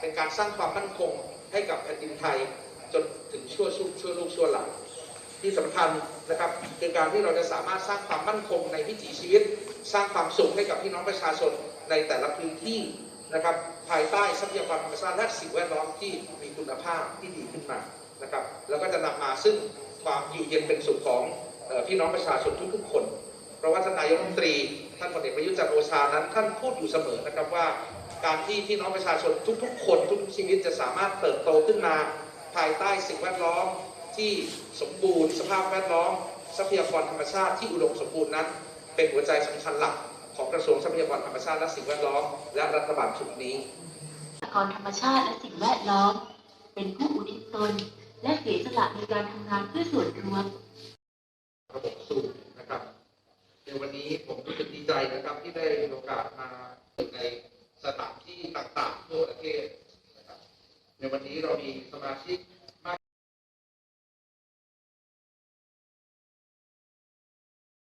เป็นการสร้างความมั่นคงให้กับแผ่นดินไทยจนถึงชั่วชุกชั่วลูกชั่วหลานที่สำคัญนะครับคือการที่เราจะสามารถสร้างความมั่นคงในวิถีชีวิต สร้างความสุขให้กับพี่น้องประชาชนในแต่ละพื้นที่นะครับภายใต้ทรัพยากรธรรมชาติและสิ่งแวดล้อมที่มีคุณภาพที่ดีขึ้นมานะครับแล้วก็จะนำมาซึ่งความอยู่เย็นเป็นสุขของออพี่น้องประชาชนทุกๆคน เพราะว่าท่านนายกรัฐมนตรีท่านพลเอกประยุทธ์จันทร์โอชานั้นท่านพูดอยู่เสมอนะครับว่า การที่พี่น้องประชาชนทุกๆ คนทุกๆชีวิตจะสามารถเติบโตขึ้นมา ภายใต้สิ่งแวดล้อมที่สมบูรณ์ สภาพแวดล้อม ทรัพยากรธรรมชาติที่อุดมสมบูรณ์นั้น เป็นหัวใจสำคัญหลักของกระทรวงทรัพยากรธรรมชาติและสิ่งแวดล้อม และรัฐบาลชุดนี้ทรัพยากรธรรมชาติและสิ่งแวดล้อม เป็นผู้อุทิศตนและเสียสละในการทำงานเพื่อส่วนรวมระบบสูบนะครับในวันนี้ผมรู้สึกดีใจนะครับที่ได้มีโอกาสมาอยู่ในสถาน เทศในวันนี้เรามีสมาชิก